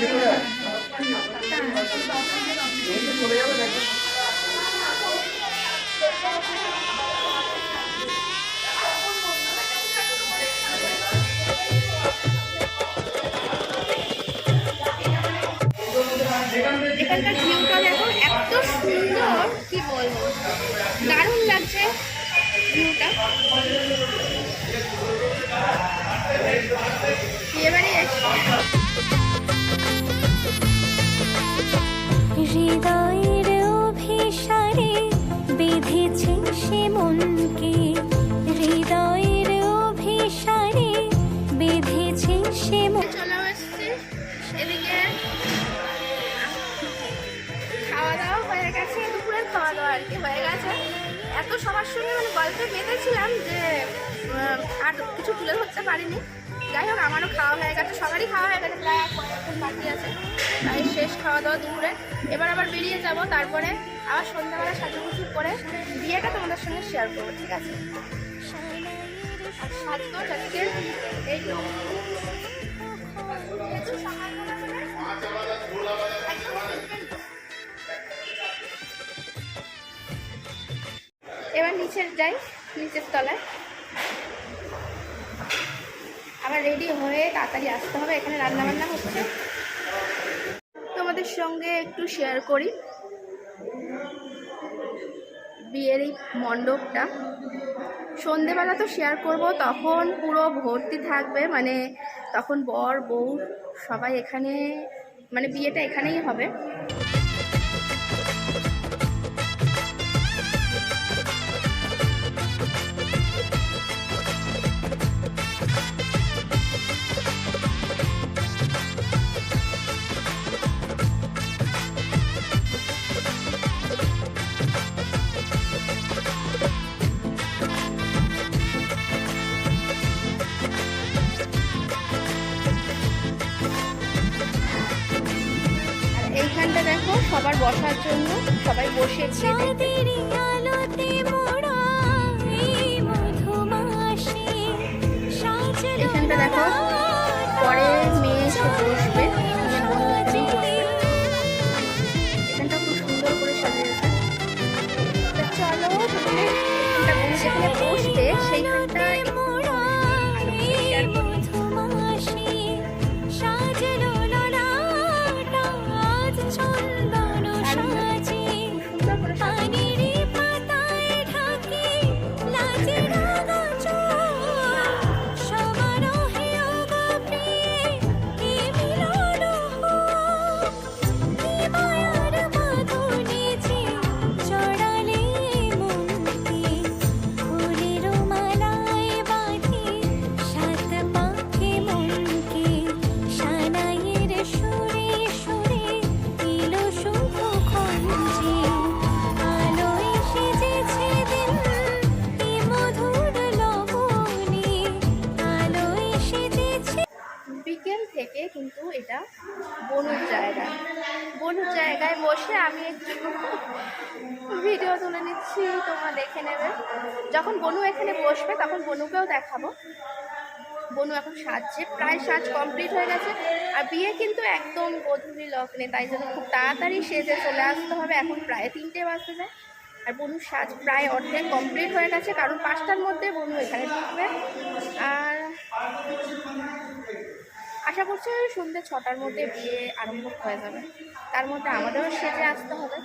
চলে দেখো এখানকার সুন্দর কি দারুণ লাগছে ভিউটা। মনকে হৃদয়ের অভিসারে বেঁধেছে সে এদিকে খাওয়া দাওয়া হয়ে গেছে, দুপুরের খাওয়া দাওয়া আর কি হয়ে গেছে। এত সবার সঙ্গে মানে গল্পে বেঁধেছিলাম যে আর কিছু তুলে ধরতে পারিনি। যাই হোক, আমারও খাওয়া হয়ে গেছে, সবারই খাওয়া হয়ে গেছে, প্রায় কয়েকজন বাকি আছে। তাই শেষ খাওয়া দাওয়া দুপুরে। এবার আবার বেরিয়ে যাব, তারপরে আবার সন্ধ্যাবেলা সাজুগুজু করে বিয়েটা তোমাদের সঙ্গে শেয়ার করব, ঠিক আছে। এবার নিচে যাই, নিচের তলায়। আবার রেডি হয়ে তাড়াতাড়ি আসতে হবে। এখানে রান্না বান্না হচ্ছে। তোমাদের সঙ্গে একটু শেয়ার করি। বিয়ের এই মণ্ডপটা। সন্ধেবেলা তো শেয়ার করব, তখন পুরো ভর্তি থাকবে। মানে তখন বর, বউ সবাই এখানে মানে বিয়েটা এখানেই হবে। বসার জন্য সবাই বসেছে। বিকেল থেকে কিন্তু এটা বনুর জায়গা। বনুর জায়গায় বসে আমি একটু ভিডিও তুলে নিচ্ছি, তোমরা দেখে নেবে। যখন বনু এখানে বসবে, তখন বনুকেও দেখাবো। বনু এখন সাজছে, প্রায় সাজ কমপ্লিট হয়ে গেছে। আর বিয়ে কিন্তু একদম গধূলি লগ্নে তাই জন্য খুব তাড়াতাড়ি সেজে চলে আসতে হবে। এখন প্রায় তিনটে বাজতে যায়। আর বনুর সাজ প্রায় অর্ধেক কমপ্লিট হয়ে গেছে, কারণ পাঁচটার মধ্যে বনু এখানে ঢুকবে। আশা করছি সন্ধ্যে ছটার মধ্যে বিয়ে আরম্ভ হয়ে যাবে। তার মধ্যে আমাদেরও সেজে আসতে হবে।